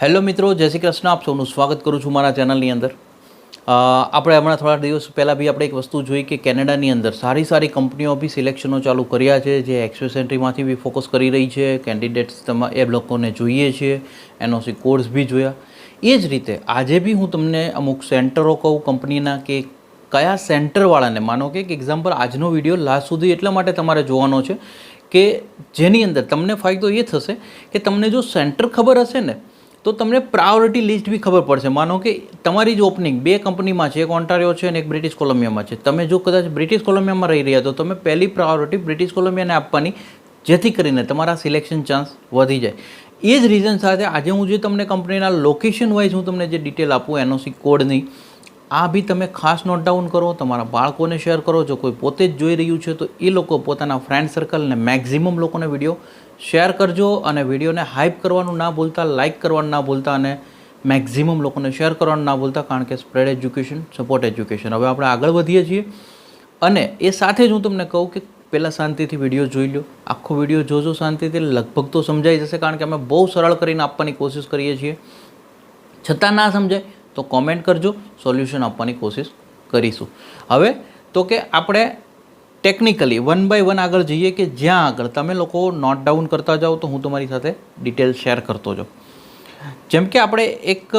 Hello મિત્રો, જય શ્રી કૃષ્ણ. આપ સૌનું સ્વાગત કરું છું મારા ચેનલની અંદર. આપણે હમણાં થોડા દિવસ પહેલાં બી આપણે એક વસ્તુ જોઈ કે કેનેડાની અંદર સારી સારી કંપનીઓ બી સિલેક્શનો ચાલુ કર્યા છે, જે એક્સપ્રેસ એન્ટ્રીમાંથી બી ફોકસ કરી રહી છે. કેન્ડિડેટ્સ તમા એ લોકોને જોઈએ છીએ એનઓસી કોર્સ બી જોયા. એ જ રીતે આજે બી હું તમને અમુક સેન્ટરો કહું, કંપનીના કે કયા સેન્ટરવાળાને, માનો કે એક્ઝામ્પલ આજનો વીડિયો લાસ્ટ સુધી એટલા માટે તમારે જોવાનો છે કે જેની અંદર તમને ફાયદો એ થશે કે તમને જો સેન્ટર ખબર હશે ને તો તમને પ્રાયોરિટી લિસ્ટ બી ખબર પડશે. માનો કે તમારી જ ઓપનિંગ બે કંપનીમાં છે, એક ઓન્ટારિયો છે અને એક બ્રિટિશ કોલંબિયામાં છે. તમે જો કદાચ બ્રિટિશ કોલંબિયામાં રહી રહ્યા તો તમે પહેલી પ્રાયોરિટી બ્રિટિશ કોલંબિયાને આપવાની, જેથી કરીને તમારા સિલેક્શન ચાન્સ વધી જાય. એ જ રીઝન સાથે આજે હું જે તમને કંપનીના લોકેશન વાઇઝ હું તમને જે ડિટેલ આપું એનઓસી કોડની આ બી તમે ખાસ નોટ ડાઉન કરો, તમારા બાળકોને શેર કરો. જો કોઈ પોતે જ જોઈ રહ્યું છે, તો એ લોકો પોતાના ફ્રેન્ડ સર્કલને મેક્ઝિમમ લોકોને વીડિયો શેર કરજો અને વિડીયોને હાઇપ કરવાનું ના ભૂલતા લાઇક કરવાનું ના ભૂલતા અને મેક્ઝિમમ લોકોને શેર કરવાનું ના ભૂલતા, કારણ કે સ્પ્રેડ એજ્યુકેશન સપોર્ટ એજ્યુકેશન હવે આપણે આગળ વધીએ છીએ અને એ સાથે જ હું તમને કહું કે પહેલાં શાંતિથી વીડિયો જોઈ લો આખો વીડિયો જોજો શાંતિથી, લગભગ તો સમજાઈ જશે, કારણ કે અમે બહુ સરળ કરીને આપવાની કોશિશ કરીએ છીએ. છતાં ના સમજાય, તો કોમેન્ટ કરજો સોલ્યુશન આપવાની કોશિશ કરીશું. હવે તો કે આપણે ટેકનિકલી વન બાય વન આગળ જઈએ કે જ્યાં આગળ, તમે લોકો નોટ ડાઉન કરતા જાઓ તો હું તમારી સાથે ડિટેલ શેર કરતો જાઉં. જેમ કે આપણે એક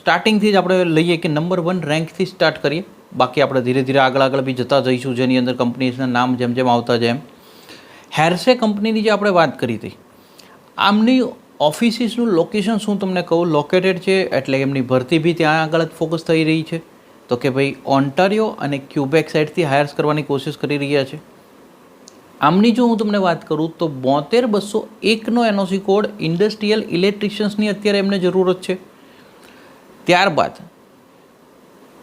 સ્ટાર્ટિંગથી જ આપણે લઈએ કે નંબર વન રેન્કથી સ્ટાર્ટ કરીએ. બાકી આપણે ધીરે ધીરે આગળ આગળ બી જતા જઈશું, જેની અંદર કંપનીઝના નામ જેમ જેમ આવતા જાય એમ. હેરસે કંપનીની જે આપણે વાત કરી હતી, આમની ઓફિસીસનું લોકેશન શું તમને કહું? લોકેટેડ છે, એટલે એમની ભરતી બી ત્યાં આગળ જ ફોકસ થઈ રહી છે. તો કે ભાઈ ઓન્ટારિયો અને ક્યુબેક સાઇડથી હાયર્સ કરવાની કોશિશ કરી રહ્યા છે. આમની જો હું તમને વાત કરું, તો બોતેર બસો એકનો એનઓસી કોડ ઇન્ડસ્ટ્રીયલ ઇલેક્ટ્રિશિયન્સની અત્યારે એમને જરૂરત છે. ત્યારબાદ,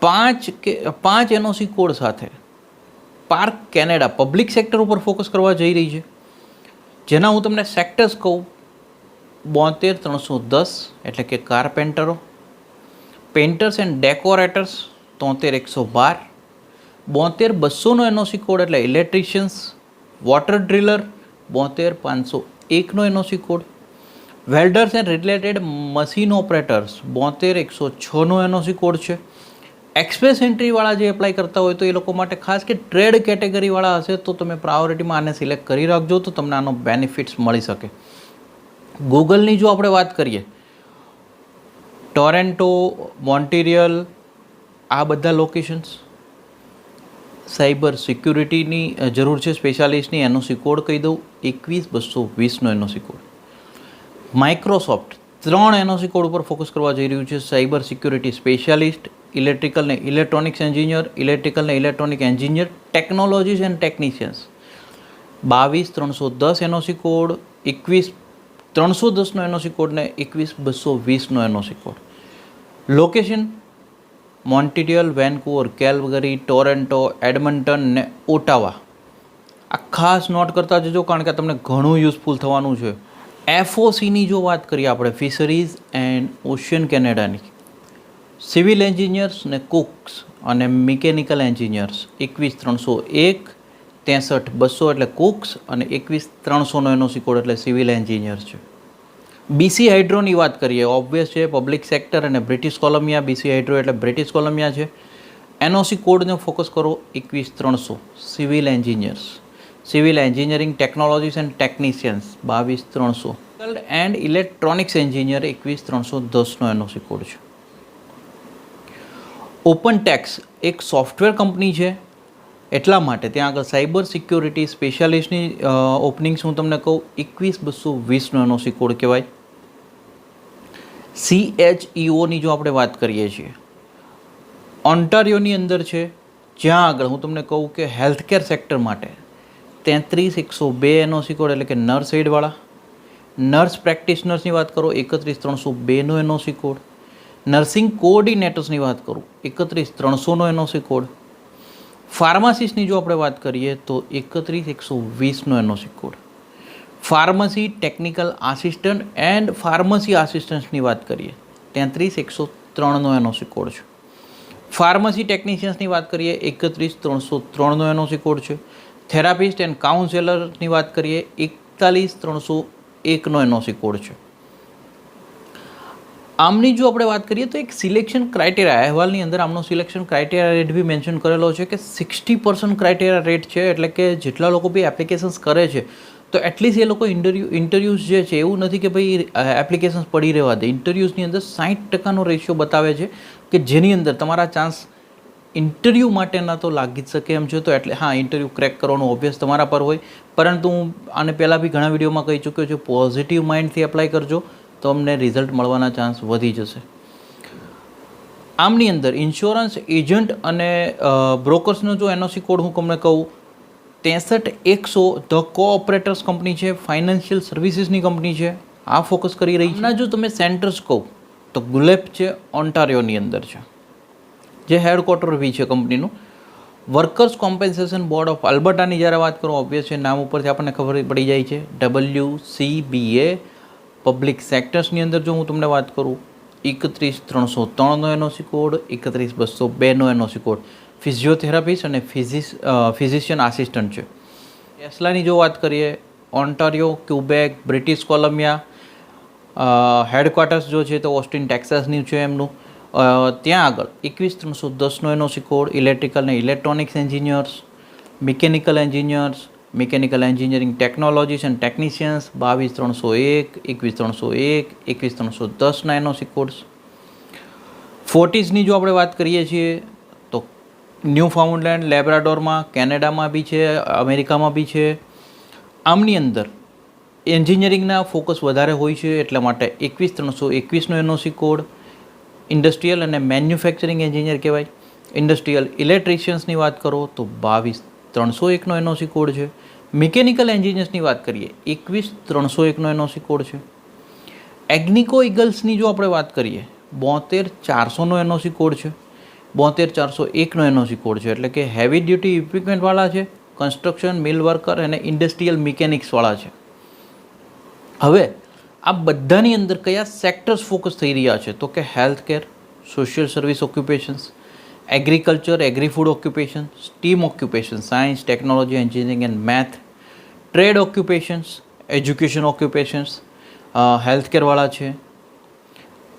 પાંચ કે, પાંચ એનઓસી કોડ સાથે પાર્ક કેનેડા પબ્લિક સેક્ટર ઉપર ફોકસ કરવા જઈ રહી છે. જેના હું તમને સેક્ટર્સ કહું, બોતેર ત્રણસો દસ, એટલે કે કાર્પેન્ટરો પેન્ટર્સ એન્ડ ડેકોરેટર્સ તોતેર, એકસો બાર. બોતેર બસોનો એનઓસી કોડ એટલે ઇલેક્ટ્રિશિયન્સ વોટર ડ્રિલર બોતેર, પાંચસો એકનો NOC code. Welders and related machine operators બોતેર, એકસો છનો એનઓસી કોડ છે. એક્સપ્રેસ એન્ટ્રીવાળા જે એપ્લાય કરતા હોય તો એ લોકો માટે ખાસ કે ટ્રેડ કેટેગરીવાળા હશે તો તમે પ્રાયોરિટીમાં આને સિલેક્ટ કરી રાખજો તો તમને આનો બેનિફિટ્સ મળી શકે. ગૂગલની જો આપણે વાત કરીએ ટોરેન્ટો મોન્ટિરિયલ આ બધા લોકેશન્સ સાયબર સિક્યુરિટીની જરૂર છે. સ્પેશિયાલિસ્ટની એનઓસી કોડ કહી દઉં. એકવીસ બસો વીસનો એનઓસી કોડ માઇક્રોસોફ્ટ ત્રણ એનઓસી કોડ ઉપર ફોકસ કરવા જઈ રહ્યું છે. સાયબર સિક્યુરિટી સ્પેશિયાલિસ્ટ ઇલેક્ટ્રિકલ ને ઇલેક્ટ્રોનિક્સ એન્જિનિયર ઇલેક્ટ્રિકલ ને electronic engineer technologies and technicians બાવીસ ત્રણસો દસ એનઓસી કોડ એકવીસ ત્રણસો દસનો એનઓસી કોડ ને એકવીસ બસો વીસનો NOC code location Montreal, Vancouver Calgary Toronto, Edmonton ને ઓટાવા. આ ખાસ નોટ કરતા જજો કારણ કે તમને ઘણું યુઝફુલ થવાનું છે. એફઓસીની જો વાત કરીએ આપણે, ફિશરીઝ એન્ડ ઓશિયન કેનેડાની. સિવિલ એન્જિનિયર્સ ને કુક્સ અને મિકેનિકલ એન્જિનિયર્સ, એકવીસ ત્રણસો એક, ત્રેસઠ બસો એટલે કુક્સ અને એકવીસ ત્રણસોનો એનો સિકોડ એટલે સિવિલ એન્જિનિયર છે. બીસી હાઇડ્રોની વાત કરીએ ઓબ્વિયસ છે પબ્લિક સેક્ટર અને બ્રિટિશ કોલમિયા બીસી હાઇડ્રો એટલે બ્રિટિશ કોલમિયા છે. એનઓસી કોડને ફોકસ કરો, એકવીસ ત્રણસો civil engineers civil engineering technologies and technicians બાવીસ ત્રણસો. એન્ડ ઇલેક્ટ્રોનિક્સ એન્જિનિયર એકવીસ ત્રણસો દસનો એનઓસી કોડ છે. ઓપન ટેક્સ એક સોફ્ટવેર કંપની છે. એટલા માટે ત્યાં આગળ સાયબર સિક્યોરિટી સ્પેશિયાલિસ્ટની ઓપનિંગ્સ હું તમને કહું, એકવીસ બસો વીસનો એનઓસી કોડ કહેવાય. સી એચ ઈઓની જો આપણે વાત કરીએ છીએ, ઓન્ટારિયોની અંદર છે, જ્યાં આગળ હું તમને કહું કે હેલ્થકેર સેક્ટર માટે તેત્રીસ એકસો બે એનઓસી કોડ એટલે કે નર્સ એડવાળા, નર્સ પ્રેક્ટિશનર્સની વાત કરો, એકત્રીસ ત્રણસો બેનો એનઓસી કોડ, નર્સિંગ કોઓર્ડિનેટર્સની વાત કરું, એકત્રીસ ત્રણસોનો એનઓસી કોડ. ફાર્માસિસ્ટની જો આપણે વાત કરીએ તો એકત્રીસ એકસો વીસનો NOC code. Pharmacy technical assistant and pharmacy આસિસ્ટન્ટ્સની વાત કરીએ, તેત્રીસ એકસો ત્રણનો એનઓસી કોડ છે. ફાર્મસી ટેકનિશિયન્સની વાત કરીએ, એકત્રીસ ત્રણસો ત્રણનો એનઓસી કોડ છે. થેરાપિસ્ટ એન્ડ કાઉન્સેલરની વાત કરીએ, એકતાલીસ ત્રણસો એકનો એનઓસી કોડ છે. આમની જો આપણે વાત કરીએ તો એક સિલેક્શન ક્રાઇટેરિયા, અહેવાલની અંદર આમનો સિલેક્શન ક્રાઇટેરિયા રેટ બી મેન્શન કરેલો છે કે સિક્સટી પર્સન્ટ ક્રાઇટેરિયા રેટ છે, એટલે કે જેટલા લોકો બી એપ્લિકેશન્સ કરે છે તો એટલીસ્ટ એ લોકો ઇન્ટરવ્યૂ ઇન્ટરવ્યૂઝ જે છે, એવું નથી કે ભાઈ એપ્લિકેશન્સ પડી રહેવા દે. ઇન્ટરવ્યૂઝની અંદર સાઠ ટકાનો રેશિયો બતાવે છે કે જેની અંદર તમારા ચાન્સ ઇન્ટરવ્યૂ માટેના તો લાગી જ શકે એમ છે તો એટલે, હા ઇન્ટરવ્યૂ ક્રેક કરવાનો ઓબ્વિયસ તમારા પર હોય. પરંતુ હું આને પહેલાં બી ઘણા વિડીયોમાં કહી ચૂક્યો છું પોઝિટિવ માઇન્ડથી એપ્લાય કરજો, તો અમને રિઝલ્ટ મળવાના ચાન્સ વધી જશે. આમની અંદર ઇન્સ્યોરન્સ એજન્ટ અને બ્રોકર્સનો જો એનઓસી કોડ હું તમને કહું ત્રેસઠ એકસો ધ કોઓપરેટર્સ કંપની છે ફાઇનાન્શિયલ સર્વિસીસની કંપની છે. આ ફોકસ કરી રહી છે. જો તમે સેન્ટર્સ કહો, તો ગુલેપ છે ઓન્ટારિયોની અંદર છે. જે હેડક્વાર્ટર બી છે કંપનીનું વર્કર્સ કોમ્પેન્સેશન બોર્ડ ઓફ અલ્બર્ટાની જ્યારે વાત કરું ઓબ્વિયસ છે, નામ ઉપરથી આપણને ખબર પડી જાય છે. W C B A public સેક્ટર્સની અંદર જો હું તમને વાત કરું, એકત્રીસ ત્રણસો ત્રણનો એનઓસી કોડ એકત્રીસ બસો બેનો એનઓસી કોડ ફિઝિયોથેરાપિસ્ટ અને ફિઝિસ ફિઝિશિયન આસિસ્ટન્ટ છે. ટેસ્લાની જો વાત કરીએ, Ontario, Quebec, British Columbia headquarters જો છે તો ઓસ્ટિન ટેક્સાસની છે એમનું. ત્યાં આગળ એકવીસ ત્રણસો દસનો N O C code electrical ને electronics engineers, mechanical engineers, mechanical engineering technologies and technicians, બાવીસ ત્રણસો એક, એકવીસ ત્રણસો એક, એકવીસ ત્રણસો દસના એનો સિકોડ્સ ફોર્ટીઝની જો આપણે વાત કરીએ છીએ ન્યૂ ફાઉન્ડલેન્ડ લેબ્રાડોરમાં, કેનેડામાં બી છે, અમેરિકામાં બી છે. આમની અંદર એન્જિનિયરિંગના ફોકસ વધારે હોય છે એટલા માટે એકવીસ ત્રણસો એકવીસનો એનઓસી કોડ, ઇન્ડસ્ટ્રીયલ અને મેન્યુફેક્ચરિંગ એન્જિનિયર કહેવાય. ઇન્ડસ્ટ્રીયલ ઇલેક્ટ્રિશિયન્સની વાત કરો તો બાવીસ ત્રણસો એકનો એનઓસી કોડ છે. મિકેનિકલ એન્જિનિયર્સની વાત કરીએ, એકવીસ ત્રણસો એકનો એનઓસી કોડ છે. એગ્નિકો ઇગલ્સની જો આપણે વાત કરીએ, બોતેર ચારસોનો એનઓસી કોડ છે. બોતેર ચારસો એકનો એનઓસી કોડ છે, એટલે કે હેવી ડ્યુટી ઇક્વિપમેન્ટવાળા છે કન્સ્ટ્રક્શન મિલ વર્કર અને ઇન્ડસ્ટ્રીયલ મિકેનિક્સવાળા છે. હવે, આ બધાની અંદર કયા સેક્ટર્સ ફોકસ થઈ રહ્યા છે? તો કે health care social service occupations agriculture agri food occupation STEM occupation science technology engineering and math trade occupations education occupations health કેરવાળા છે.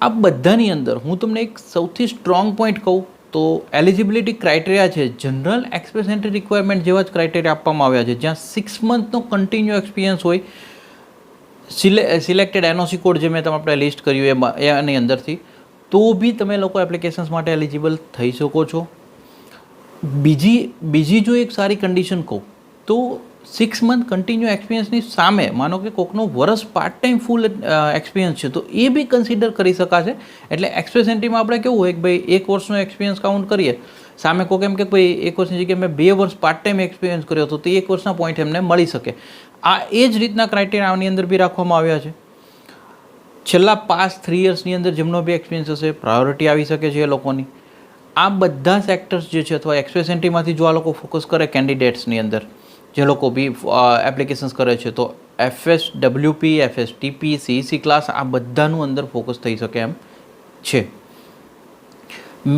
આ બધાની અંદર હું તમને એક સૌથી સ્ટ્રોંગ પોઈન્ટ કહું તો એલિજિબિલિટી ક્રાઇટેરિયા છે જનરલ એક્સપ્રેસ એન્ટ્રી રિક્વાયરમેન્ટ જેવા જ ક્રાઇટેરિયા આપવામાં આવ્યા છે. જ્યાં સિક્સ મંથનો કન્ટિન્યુ એક્સપિરિયન્સ હોય સિલે સિલેક્ટેડ એનઓસી કોડ જે મેં તમે આપણે લિસ્ટ કર્યું એમાં, એની અંદરથી, તો બી તમે લોકો એપ્લિકેશન્સ માટે એલિજિબલ થઈ શકો છો. બીજી બીજી જો એક સારી કન્ડિશન કહું, તો સિક્સ મંથ કન્ટિન્યુ એક્સપિરિયન્સની સામે, માનો કે કોકનો વર્ષ પાર્ટ ટાઈમ ફૂલ એક્સપિરિયન્સ છે, તો એ બી કન્સિડર કરી શકાશે. એટલે એક્સપ્રેસ એન્ટ્રીમાં આપણે કેવું હોય કે ભાઈ એક વર્ષનો એક્સપિરિયન્સ કાઉન્ટ કરીએ. સામે કોક એમ કે ભાઈ એક વર્ષની જગ્યાએ મેં બે વર્ષ પાર્ટ ટાઈમ એક્સપિરિયન્સ કર્યો હતો તો એક વર્ષના પોઈન્ટ એમને મળી શકે. આ એ જ રીતના ક્રાઇટેરિયા આની અંદર બી રાખવામાં આવ્યા છે. છેલ્લા પાસ થ્રી યર્સની અંદર જેમનો બી એક્સપિરિયન્સ હશે પ્રાયોરિટી આવી શકે છે એ લોકોની. આ બધા સેક્ટર્સ જે છે અથવા એક્સપ્રેસ એન્ટ્રીમાંથી જો આ લોકો ફોકસ કરે કેન્ડિડેટ્સની અંદર જે લોકો બી એપ્લિકેશન્સ કરે છે, તો FS WP FS TP CEC class આ બધાનું અંદર ફોકસ થઈ શકે એમ છે.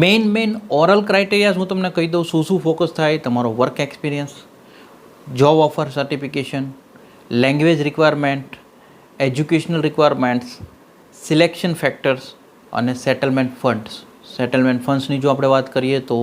મેઇન મેઇન ઓરલ ક્રાઇટેરિયાઝ હું તમને કહી દઉં, શું શું ફોકસ થાય, તમારો work experience job offer certification language requirement educational requirements selection factors અને સેટલમેન્ટ ફંડ્સ સેટલમેન્ટ ફંડ્સની જો આપણે વાત કરીએ તો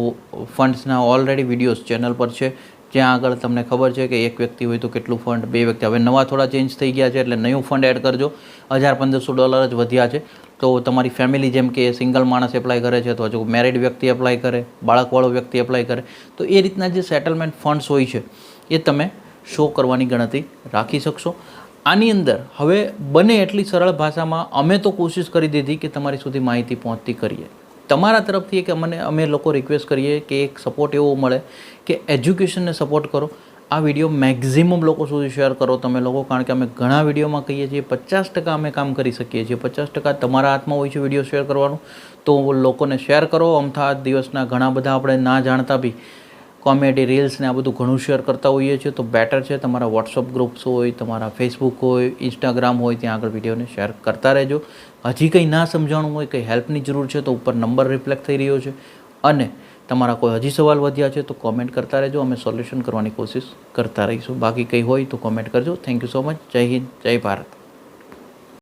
ફંડ્સના ઓલરેડી વિડીયોઝ ચેનલ પર છે. જ્યાં આગળ તમને ખબર છે કે એક વ્યક્તિ હોય તો કેટલું ફંડ બે વ્યક્તિ. હવે નવા થોડા ચેન્જ થઈ ગયા છે એટલે નવું ફંડ એડ કરજો. હજાર પંદરસો ડોલર જ વધ્યા છે. તો તમારી ફેમિલી જેમ કે સિંગલ માણસ એપ્લાય કરે છે અથવા જો મેરિડ વ્યક્તિ એપ્લાય કરે, બાળકવાળો વ્યક્તિ એપ્લાય કરે, તો એ રીતના જે સેટલમેન્ટ ફંડ્સ હોય છે, એ તમે શો કરવાની ગણતરી રાખી શકશો. આની અંદર હવે બને એટલી સરળ ભાષામાં અમે તો કોશિશ કરી દીધી કે તમારી સુધી માહિતી પહોંચતી કરીએ. તમારા તરફથી એક અમને અમે લોકો રિક્વેસ્ટ કરીએ કે એક સપોર્ટ એવો મળે કે એજ્યુકેશનને સપોર્ટ કરો. આ વીડિયો મેક્ઝિમમ લોકો સુધી શેર કરો તમે લોકો, કારણ કે અમે ઘણા વિડીયોમાં કહીએ છીએ, પચાસ ટકા અમે કામ કરી શકીએ છીએ. પચાસ ટકા તમારા હાથમાં હોય છે વીડિયો શેર કરવાનું, તો લોકોને શેર કરો. અમથા દિવસના ઘણા બધા આપણે ના જાણતા બી કોમેડી રીલ્સ ને આ બધું ઘણું શેર કરતા હોઈએ છીએ, તો બેટર છે તમારા વોટ્સઅપ ગ્રુપ્સ હોય, તમારા ફેસબુક હોય ઇન્સ્ટાગ્રામ હોય, ત્યાં આગળ વિડીયોને શેર કરતા રહેજો. હજી કંઈ ના સમજાણું હોય, કંઈ હેલ્પની જરૂર છે, તો ઉપર નંબર રિફ્લેક્ટ થઈ રહ્યો છે. અને તમારા કોઈ હજી સવાલ વધ્યા છે, તો કોમેન્ટ કરતા રહેજો, અમે સોલ્યુશન કરવાની કોશિશ કરતા રહીશું. બાકી કંઈ હોય તો કોમેન્ટ કરજો. થેન્ક યુ સો મચ જય હિન્દ, જય ભારત.